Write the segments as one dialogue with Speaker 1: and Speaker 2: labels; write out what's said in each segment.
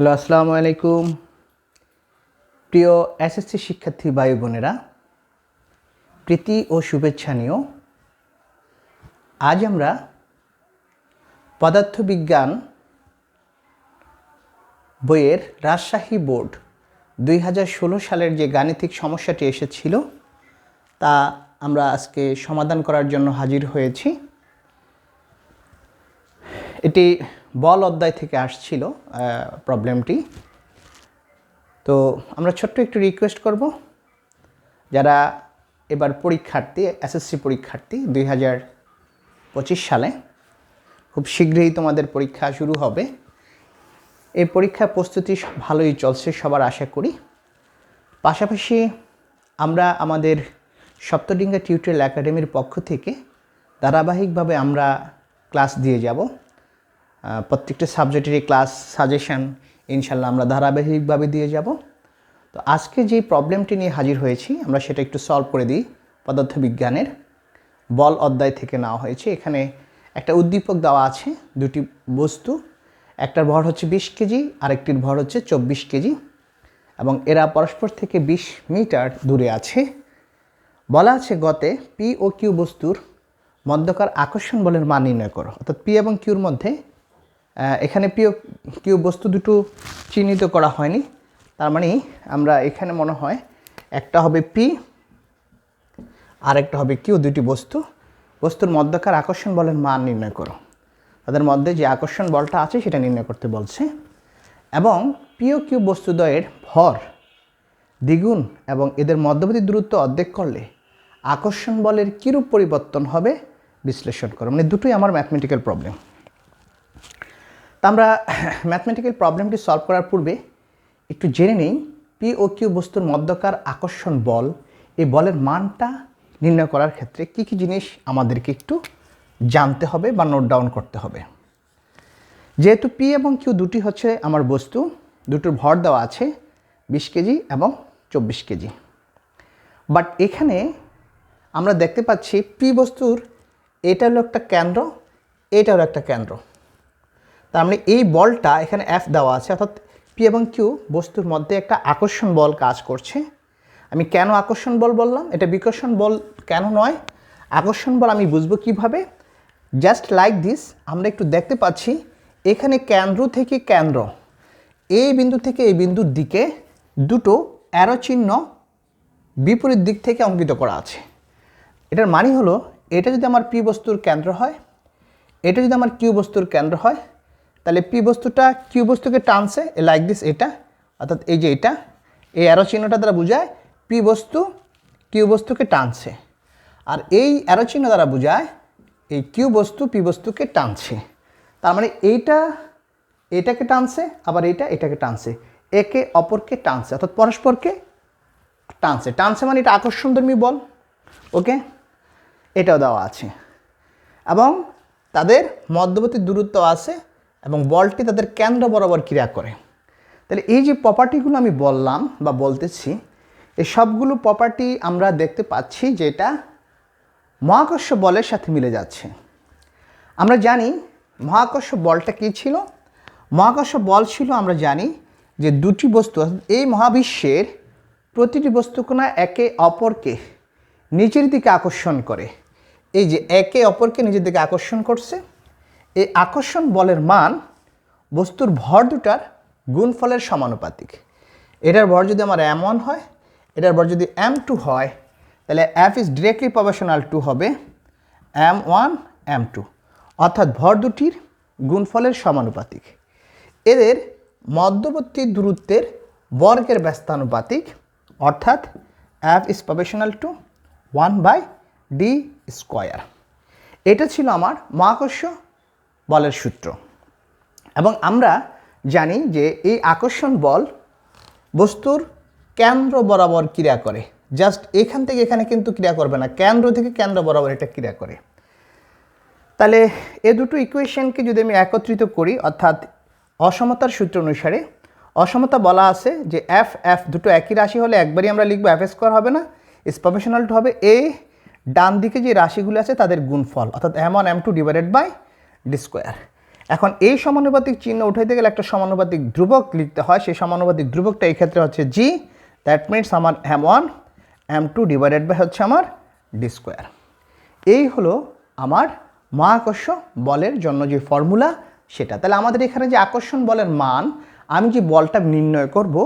Speaker 1: Hello, আসসালামু আলাইকুম। প্রিয় এসএসসি শিক্ষার্থী ভাই বোনেরা, প্রীতি ও শুভেচ্ছা নিও আজ আমরা পদার্থবিজ্ঞান বইয়ের রাজশাহী বোর্ড দুই হাজার ষোলো সালের যে গাণিতিক সমস্যাটি এসেছিল, তা আমরা আজকে সমাধান করার জন্য হাজির হয়েছি। এটি বল অধ্যায় থেকে আসছিল প্রবলেমটি। তো আমরা ছোট্ট একটু রিকোয়েস্ট করব, যারা এবার পরীক্ষার্থী এসএসসি পরীক্ষার্থী দুই হাজার পঁচিশ সালে, খুব শীঘ্রই তোমাদের পরীক্ষা শুরু হবে। এই পরীক্ষার প্রস্তুতি ভালোই চলছে সবার আশা করি। পাশাপাশি আমরা আমাদের সপ্তডিঙ্গা টিউটোরিয়াল একাডেমির পক্ষ থেকে ধারাবাহিকভাবে আমরা ক্লাস দিয়ে যাব। প্রত্যেকটা সাবজেক্টেরই ক্লাস সাজেশন ইনশাল্লাহ আমরা ধারাবাহিকভাবে দিয়ে যাব। তো আজকে যে প্রবলেমটি নিয়ে হাজির হয়েছি, আমরা সেটা একটু সলভ করে দিই পদার্থবিজ্ঞানের। বল অধ্যায় থেকে নেওয়া হয়েছে। এখানে একটা উদ্দীপক দেওয়া আছে, দুটি বস্তু। একটার ভর হচ্ছে বিশ কেজি, আরেকটির ভর হচ্ছে চব্বিশ কেজি। এবং এরা পরস্পর থেকে বিশ মিটার দূরে আছে। বলা আছে গতে পি ও কিউ বস্তুর মধ্যকার আকর্ষণ বলের মান নির্ণয় করো। অর্থাৎ পি এবং কিউর মধ্যে এখানে পি ও কিউ বস্তু দুটো চিহ্নিত করা হয়নি। তার মানে আমরা এখানে মনে হয় একটা হবে পি আর একটা হবে কিউ দুটি বস্তু। বস্তুর মধ্যকার আকর্ষণ বলের মান নির্ণয় করো। তাদের মধ্যে যে আকর্ষণ বলটা আছে সেটা নির্ণয় করতে বলছে। এবং পি ও কিউ বস্তুদ্বয়ের ভর, দ্বিগুণ এবং এদের মধ্যবর্তী দূরত্ব অর্ধেক করলে আকর্ষণ বলের কীরূপ পরিবর্তন হবে বিশ্লেষণ করো। মানে দুটোই আমার ম্যাথমেটিক্যাল প্রবলেম তা আমরা ম্যাথমেটিক্যাল প্রবলেমটি সলভ করার পূর্বে একটু জেনে নেই পি ও কিউ বস্তুর মধ্যকার আকর্ষণ বল, এই বলের মানটা নির্ণয় করার ক্ষেত্রে কী কী জিনিস আমাদেরকে একটু জানতে হবে বা নোট ডাউন করতে হবে। যেহেতু পি এবং কিউ দুটি হচ্ছে আমার বস্তু, দুটোর ভর দেওয়া আছে বিশ কেজি এবং চব্বিশ কেজি। বাট এখানে আমরা দেখতে পাচ্ছি পি বস্তুর এটা হলো একটা কেন্দ্র এটা হলো একটা কেন্দ্র। তার মানে এই বলটা এখানে এফ দেওয়া আছে, অর্থাৎ পি এবং কিউ বস্তুর মধ্যে একটা আকর্ষণ বল কাজ করছে। আমি কেন আকর্ষণ বল বললাম? এটা বিকর্ষণ বল কেন নয়? আকর্ষণ বল আমি বুঝব কীভাবে? জাস্ট লাইক দিস আমরা একটু দেখতে পাচ্ছি, এখানে কেন্দ্র থেকে কেন্দ্র এই বিন্দু থেকে এই বিন্দুর দিকে দুটো অ্যারো চিহ্ন বিপরীত দিক থেকে অঙ্কিত করা আছে। এটার মানে হলো, এটা যদি আমার পি বস্তুর কেন্দ্র হয়, এটা যদি আমার কিউ বস্তুর কেন্দ্র হয় তাহলে পি বস্তুটা কিউ বস্তুকে টানছে, এ লাইক দিস এটা। অর্থাৎ এই যে এটা, এই অ্যারো চিহ্নটা দ্বারা বোঝায় পি বস্তু কিউ বস্তুকে টানছে। আর এই অ্যারো চিহ্ন দ্বারা বোঝায় এই কিউ বস্তু পি বস্তুকে টানছে। তার মানে এইটা, এটাকে টানছে, আবার এইটা, এটাকে টানছে। একে অপরকে টানছে, অর্থাৎ পরস্পরকে টানছে। টানছে মানে এটা আকর্ষণধর্মী বল, ওকে? এটাও দেওয়া আছে। এবং তাদের মধ্যবর্তী দূরত্ব আছে এবং বলটি তাদের কেন্দ্র বরাবর ক্রিয়া করে। তাহলে এই যে প্রপার্টিগুলো আমি বললাম বা বলতেছি, এই সবগুলো প্রপার্টি আমরা দেখতে পাচ্ছি যেটা মহাকর্ষ বলের সাথে মিলে যাচ্ছে। আমরা জানি মহাকর্ষ বলটা কী ছিল? মহাকর্ষ বল ছিল, আমরা জানি যে দুটি বস্তু এই মহাবিশ্বের প্রতিটি বস্তুকোনা একে অপরকে নিচের দিকে আকর্ষণ করে। এই যে একে অপরকে নিজের দিকে আকর্ষণ করছে এই আকর্ষণ বলের মান বস্তুর ভর দুটার গুণফলের সমানুপাতিক। এটার ভর যদি আমার এম ওয়ান হয়, এটার ভর যদি এম টু হয়, তাহলে F is directly proportional to হবে এম ওয়ান এম টু অর্থাৎ ভর দুটির গুণফলের সমানুপাতিক। এদের মধ্যবর্তী দূরত্বের বর্গের ব্যস্তানুপাতিক, অর্থাৎ F is proportional to one by D square এটা ছিল আমার মহাকর্ষ বলের সূত্র। এবং আমরা জানি যে এই আকর্ষণ বল বস্তুর কেন্দ্র বরাবর ক্রিয়া করে। জাস্ট এখান থেকে এখানে কিন্তু ক্রিয়া করবে না, কেন্দ্র থেকে কেন্দ্র বরাবর এটা ক্রিয়া করে। তাহলে এ দুটো ইকুয়েশনকে যদি আমি একত্রিত করি, অর্থাৎ অসমতার সূত্র অনুসারে, অসমতা বলা আছে যে এফ এফ দুটো একই রাশি হলে একবারই আমরা লিখব এফ স্কোয়ার হবে না ইস প্রফেশনাল হবে এ ডান দিকে যে রাশিগুলো আছে তাদের গুণফল, অর্থাৎ M one M two divided by D square এখন এই সমানুপাতিক চিহ্ন উঠাইতে গেলে একটা সমানুপাতিক ধ্রুবক লিখতে হয়। সেই সমানুপাতিক ধ্রুবকটা এই ক্ষেত্রে হচ্ছে জি দ্যাট মিনস আমার M one M two divided by হচ্ছে আমার ডি স্কোয়ার এই হলো আমার মহাকর্ষ বলের জন্য যে ফর্মুলা সেটা। তাহলে আমাদের এখানে যে আকর্ষণ বলের মান, আমি যে বলটা নির্ণয় করব,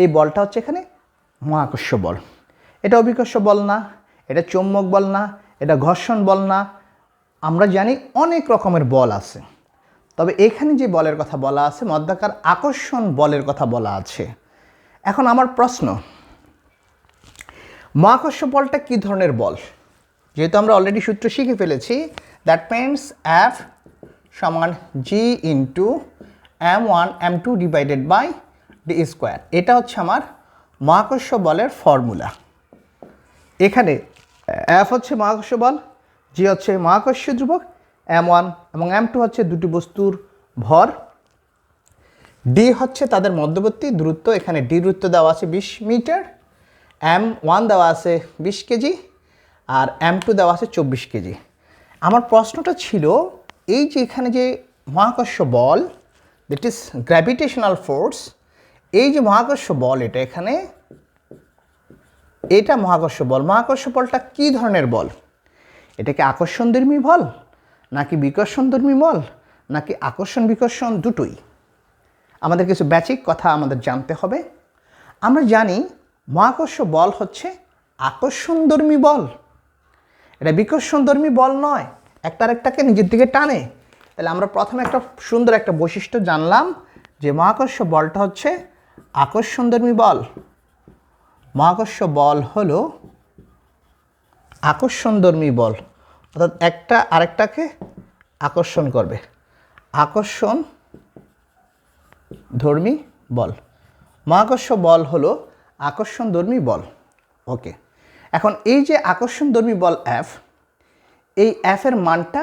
Speaker 1: এই বলটা হচ্ছে এখানে মহাকর্ষ বল। এটা অভিকর্ষ বল না, এটা চৌম্বক বল না, এটা ঘর্ষণ বল না আমরা জানি অনেক রকমের বল আছে। তবে এখানে যে বলের কথা বলা আছে মধ্যাকার আকর্ষণ বলের কথা বলা আছে। এখন আমার প্রশ্ন মহাকর্ষ বলটা কী ধরনের বল? যেহেতু আমরা অলরেডি সূত্র শিখে ফেলেছি দ্যাট মিনস এফ সমান G into M one M two divided by D square এটা হচ্ছে আমার মহাকর্ষ বলের ফর্মুলা এখানে এফ হচ্ছে মহাকর্ষ বল জি হচ্ছে মহাকর্ষ ধ্রুবক, এম ওয়ান এবং এম টু হচ্ছে দুটি বস্তুর ভর। ডি হচ্ছে তাদের মধ্যবর্তী দূরত্ব, এখানে ডি দূরত্ব দেওয়া আছে বিশ মিটার, এম ওয়ান দেওয়া আছে বিশ কেজি আর এম টু দেওয়া আছে চব্বিশ কেজি। আমার প্রশ্নটা ছিল, এই যে এখানে যে মহাকর্ষ বল দ্যাট ইজ গ্র্যাভিটেশনাল ফোর্স এই যে মহাকর্ষ বল এটা এখানে, এটা মহাকর্ষ বল, মহাকর্ষ বলটা কী ধরনের বল? এটা কি আকর্ষণধর্মী বল? নাকি বিকর্ষণধর্মী বল? নাকি আকর্ষণ বিকর্ষণ দুটোই? আমাদের কিছু ব্যাচিক কথা আমাদের জানতে হবে। আমরা জানি মহাকর্ষ বল হচ্ছে আকর্ষণধর্মী বল। এটা বিকর্ষণধর্মী বল নয়। একটা আরেকটাকে নিজের দিকে টানে। তাহলে আমরা প্রথমে একটা সুন্দর একটা বৈশিষ্ট্য জানলাম যে মহাকর্ষ বলটা হচ্ছে আকর্ষণধর্মী বল। মহাকর্ষ বল হলো আকর্ষণধর্মী বল। অর্থাৎ একটা আরেকটাকে আকর্ষণ করবে। আকর্ষণ ধর্মী বল। মহাকর্ষ বল হলো আকর্ষণ ধর্মী বল। ওকে। এখন এই যে আকর্ষণ ধর্মী বল এফ এই অ্যাফের মানটা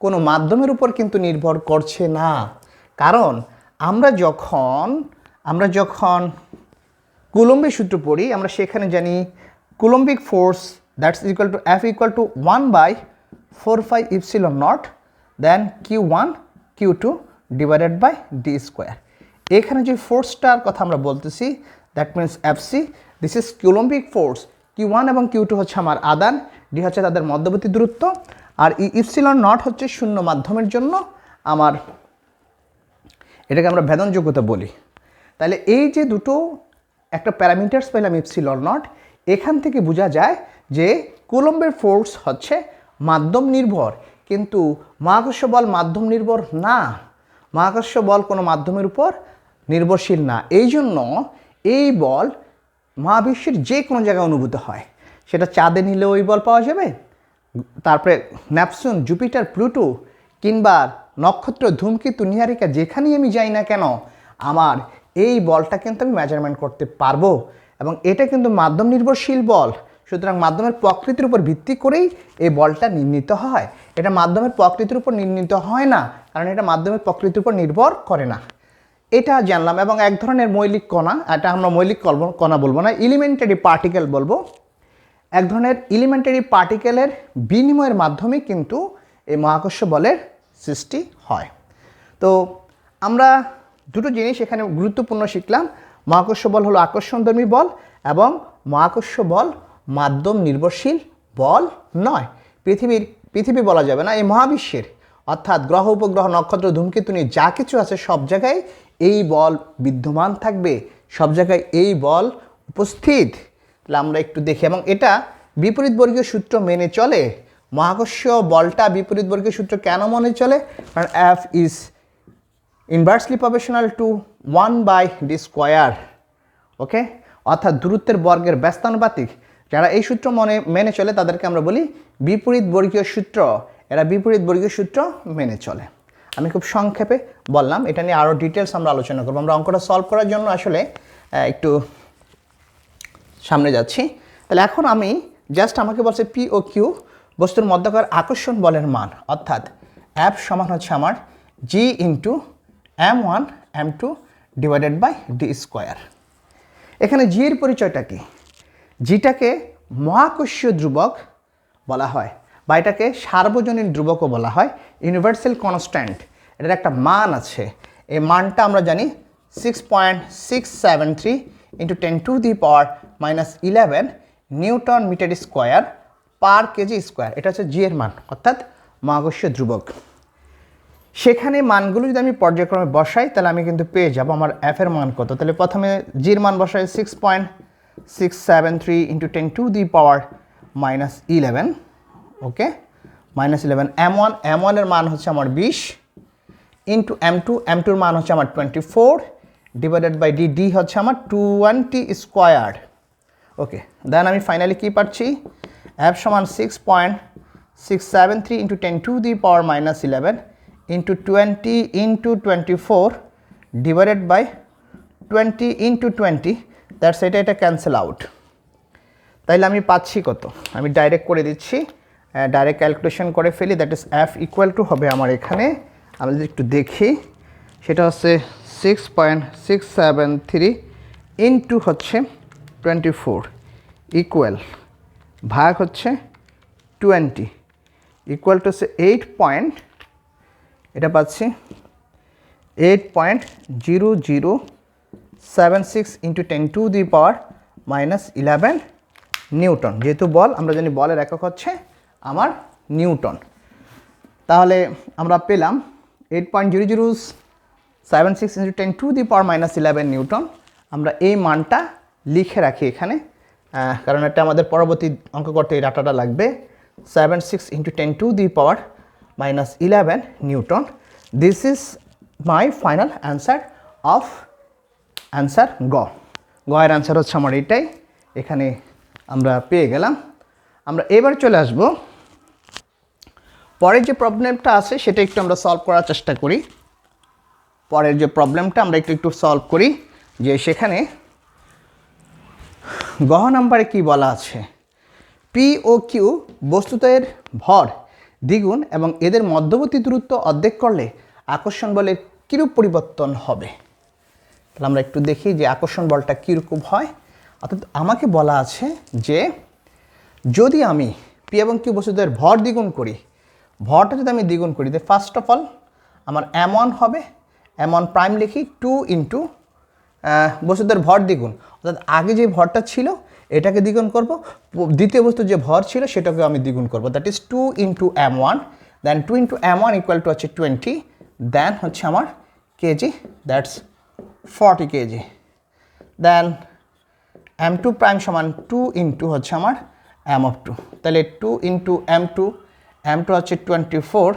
Speaker 1: কোনো মাধ্যমের উপর কিন্তু নির্ভর করছে না। কারণ আমরা যখন আমরা যখন কুলম্বিক সূত্র পড়ি, আমরা সেখানে জানি coulombic force to F equal to one by four five epsilon naught then Q one Q two divided by D square এখানে যে ফোর্সটার কথা আমরা বলতেছি that means F C this is coulombic force Q one এবং Q two হচ্ছে আমার আদান ডি হচ্ছে তাদের মধ্যবর্তী দূরত্ব, আর ই ইপসিলন নট হচ্ছে শূন্য মাধ্যমের জন্য আমার, এটাকে আমরা ভেদন যোগ্যতা বলি। তাহলে এই যে দুটো একটা প্যারামিটার্স পেলাম ইপসিলন নট এখান থেকে বোঝা যায় যে কুলম্বের ফোর্স হচ্ছে মাধ্যম নির্ভর। কিন্তু মহাকর্ষ বল মাধ্যম নির্ভর না। মহাকর্ষ বল কোনো মাধ্যমের উপর নির্ভরশীল না। এই জন্য এই বল মহাবিশ্বের যে কোনো জায়গায় অনুভূত হয়। সেটা চাঁদে নিলে ওই বল পাওয়া যাবে। তারপরে ন্যাপসুন জুপিটার, প্লুটো কিংবা নক্ষত্র, ধূমকেতু, নিহারিকা, যেখানেই আমি যাই না কেন, আমার এই বলটা কিন্তু আমি মেজারমেন্ট করতে পারব। এবং এটা কিন্তু মাধ্যম নির্ভরশীল বল। সুতরাং মাধ্যমের প্রকৃতির উপর ভিত্তি করেই এই বলটা নির্ণীত হয়। এটা মাধ্যমের প্রকৃতির উপর নির্ণীত হয় না, কারণ এটা মাধ্যমের প্রকৃতির উপর নির্ভর করে না। এটা জানলাম এবং এক ধরনের মৌলিক কণা, এটা আমরা মৌলিক কণা বলব না এলিমেন্টারি পার্টিকেল বলব। এক ধরনের এলিমেন্টারি পার্টিকেলের বিনিময়ের মাধ্যমে কিন্তু এই মহাকর্ষ বলের সৃষ্টি হয়। তো আমরা দুটো জিনিস এখানে গুরুত্বপূর্ণ শিখলাম, মহাকর্ষ বল হলো আকর্ষণধর্মী বল এবং মহাকর্ষ বল মাধ্যম নির্ভরশীল বল নয়। পৃথিবীর, পৃথিবী বলা যাবে না, এই মহাবিশ্বের। অর্থাৎ গ্রহ, উপগ্রহ, নক্ষত্র, ধূমকেতু নিয়ে যা কিছু আছে সব জায়গায় এই বল বিদ্যমান থাকবে। সব জায়গায় এই বল উপস্থিত। তাহলে আমরা একটু দেখি। এবং এটা বিপরীত বর্গীয় সূত্র মেনে চলে। মহাকর্ষীয় বলটা বিপরীত বর্গীয় সূত্র কেন মনে চলে? কারণ F is inversely proportional to one by D square okay অর্থাৎ দূরত্বের বর্গের ব্যস্তানুপাতিক। যারা এই সূত্র মনে, মেনে চলে, তাদেরকে আমরা বলি বিপরীত বর্গীয় সূত্র। এরা বিপরীত বর্গীয় সূত্র মেনে চলে। আমি খুব সংক্ষেপে বললাম, এটা নিয়ে আরও ডিটেলস আমরা আলোচনা করব। আমরা অঙ্কটা সলভ করার জন্য আসলে একটু সামনে যাচ্ছি। তাহলে এখন আমি জাস্ট আমাকে বলছে পি ও কিউ বস্তুর মধ্যকার আকর্ষণ বলের মান। অর্থাৎ অ্যাপ সমান হচ্ছে আমার G into M one M two divided by D square এখানে জি এর পরিচয়টা কি? জিটাকে মহাকর্ষীয় ধ্রুবক বলা হয়, বা এটাকে সার্বজনীন ধ্রুবকও বলা হয় ইউনিভার্সাল কনস্ট্যান্ট এটার একটা মান আছে। এই মানটা আমরা জানি six point six seven three into ten to the power minus eleven newton metre square per KG square এটা হচ্ছে জি এর মান, অর্থাৎ মহাকর্ষীয় ধ্রুবক। সেখানে মানগুলো যদি আমি পর্যায়ক্রমে বসাই, তাহলে আমি কিন্তু পেয়ে যাব, আমার এফ এর মান কত? তাহলে প্রথমে জির মান বসাই six point six seven three into ten to the power minus eleven okay minus eleven M one M ওয়ানের মান হচ্ছে আমার বিশ ইন্টু এম টু এম টুর মান হচ্ছে আমার twenty four divided by D D হচ্ছে আমার টোয়েন্টি স্কোয়ার ওকে দেন আমি ফাইনালি কী পাচ্ছি? অ্যাপ সমান six point six seven three into ten to the power minus eleven into twenty into twenty four divided by twenty into twenty that's এটা এটা cancel out তাইলে আমি পাচ্ছি কত? আমি ডাইরেক্ট করে দিচ্ছি ডাইরেক্ট ক্যালকুলেশন করে ফেলি that is F equal to হবে আমার এখানে। আমি যদি একটু দেখি, সেটা হচ্ছে six point six seven three into হচ্ছে টোয়েন্টি ফোর ইকুয়াল ভাগ হচ্ছে টোয়েন্টি ইকুয়াল টু হচ্ছে এইট পয়েন্ট এটা পাচ্ছি eight point zero zero seven six into ten to the power minus eleven newton যেহেতু বল, আমরা জানি বলের একক হচ্ছে আমার নিউটন। তাহলে আমরা পেলাম eight point zero zero seven six into ten to the power minus eleven newton আমরা এই মানটা লিখে রাখি এখানে কারণ এটা আমাদের পরবর্তী অঙ্ক করতে এই ডাটাটা লাগবে। Seven six into ten to the power minus eleven newton this is my final answer of answer গ। গ এর অ্যান্সার হচ্ছে আমার এটাই এখানে আমরা পেয়ে গেলাম। আমরা এবার চলে আসব। পরের যে প্রবলেমটা আছে, সেটা একটু আমরা সলভ করার চেষ্টা করি। পরের যে প্রবলেমটা আমরা একটু একটু সলভ করি যে সেখানে গহ নাম্বারে কি বলা আছে? পি ও কিউ বস্তুতের ভর, দ্বিগুণ এবং এদের মধ্যবর্তী দূরত্ব অর্ধেক করলে আকর্ষণ বলের কিরূপ পরিবর্তন হবে? তাহলে আমরা একটু দেখি যে আকর্ষণ বলটা কীরকম হয়। অর্থাৎ আমাকে বলা আছে যে, যদি আমি পি এবং কিউ বস্তুদের ভর দ্বিগুণ করি, ভরটা যদি আমি দ্বিগুণ করি ফার্স্ট অফ অল আমার এম ওয়ান হবে। এম ওয়ান প্রাইম লিখি টু ইন্টু বস্তুদের ভর দ্বিগুণ। অর্থাৎ আগে যে ভরটা ছিল, এটাকে দ্বিগুণ করব। দ্বিতীয় বস্তুর যে ভর ছিল সেটাকে আমি দ্বিগুণ করব। That is two into M one then two into M one equal to হচ্ছে টোয়েন্টি দেন হচ্ছে আমার KG that's forty KG then M two prime সমান টু ইন্টু হচ্ছে আমার এম অফ টু তাহলে two into M two M two হচ্ছে twenty four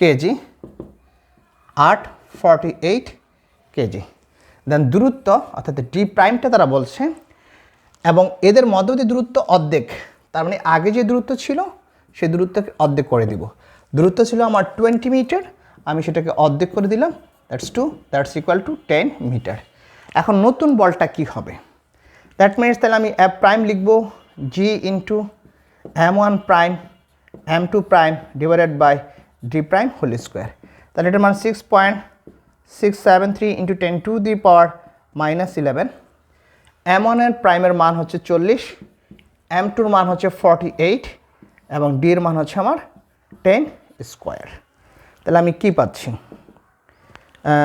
Speaker 1: KG আট forty eight KG then দূরত্ব, অর্থাৎ ডি প্রাইমটা তারা বলছে, এবং এদের মধ্যবর্তী দূরত্ব অর্ধেক, তার মানে আগে যে দূরত্ব ছিল সেই দূরত্বকে অর্ধেক করে দিব। দূরত্ব ছিল আমার টোয়েন্টি মিটার আমি সেটাকে অর্ধেক করে দিলাম that's two that's equal to ten metre এখন নতুন বলটা কি হবে? দ্যাট মিনস তাহলে আমি অ্যাপ প্রাইম লিখব G into M one prime M two prime divided by D prime whole square তাহলে এটার মান six point six seven three into ten to the power minus eleven M ওয়ানের প্রাইমের মান হচ্ছে চল্লিশ এম টুর মান হচ্ছে ফর্টি এইট এবং ডি মান হচ্ছে আমার টেন স্কোয়ার তাহলে আমি কি পাচ্ছি?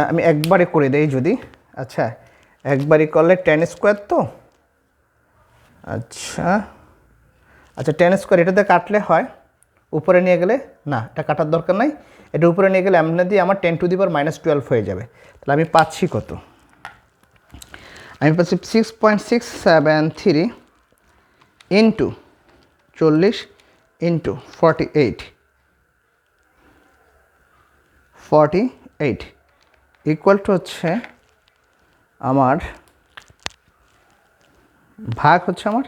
Speaker 1: আমি একবারে করে দেই যদি। আচ্ছা একবারে করলে টেন স্কোয়ার তো? আচ্ছা আচ্ছা টেন স্কোয়ার এটাতে কাটলে হয়। উপরে নিয়ে গেলে, না, এটা কাটার দরকার নাই। এটা উপরে নিয়ে গেলে এমনি দিয়ে আমার ten to the power minus twelve হয়ে যাবে। তাহলে আমি পাচ্ছি কত? আমি পাচ্ছি six point six seven three into চল্লিশ into forty eight forty eight equal to হচ্ছে আমার, ভাগ হচ্ছে আমার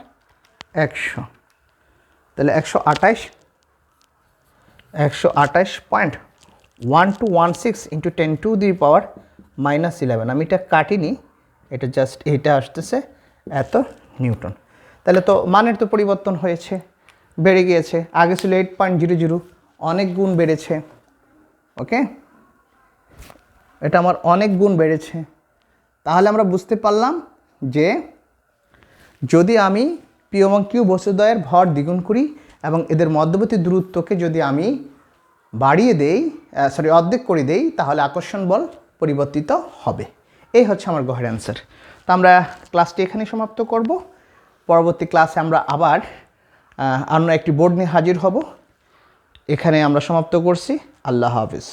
Speaker 1: একশো। তাহলে একশো আঠাইশ একশো আঠাইশ point one two one six into ten to the power minus eleven আমি এটা কাটিনি, এটা জাস্ট এইটা আসতেছে এত নিউটন। তাহলে তো মানের তো পরিবর্তন হয়েছে, বেড়ে গিয়েছে। আগে ছিল এইট পয়েন্ট জিরো জিরো অনেক গুণ বেড়েছে ওকে এটা আমার অনেক গুণ বেড়েছে। তাহলে আমরা বুঝতে পারলাম যে যদি আমি পি এবং কিউ বস্তুদ্বয়ের ভর দ্বিগুণ করি এবং এদের মধ্যবর্তী দূরত্বকে যদি আমি বাড়িয়ে দেই সরি অর্ধেক করে দেই, তাহলে আকর্ষণ বল পরিবর্তিত হবে। এই হচ্ছে আমার গহের অ্যান্সার তো আমরা ক্লাসটি এখানে সমাপ্ত করব। পরবর্তী ক্লাসে আমরা আবার অন্য একটি বোর্ড নিয়ে হাজির হব। এখানে আমরা সমাপ্ত করছি। আল্লাহ হাফিজ।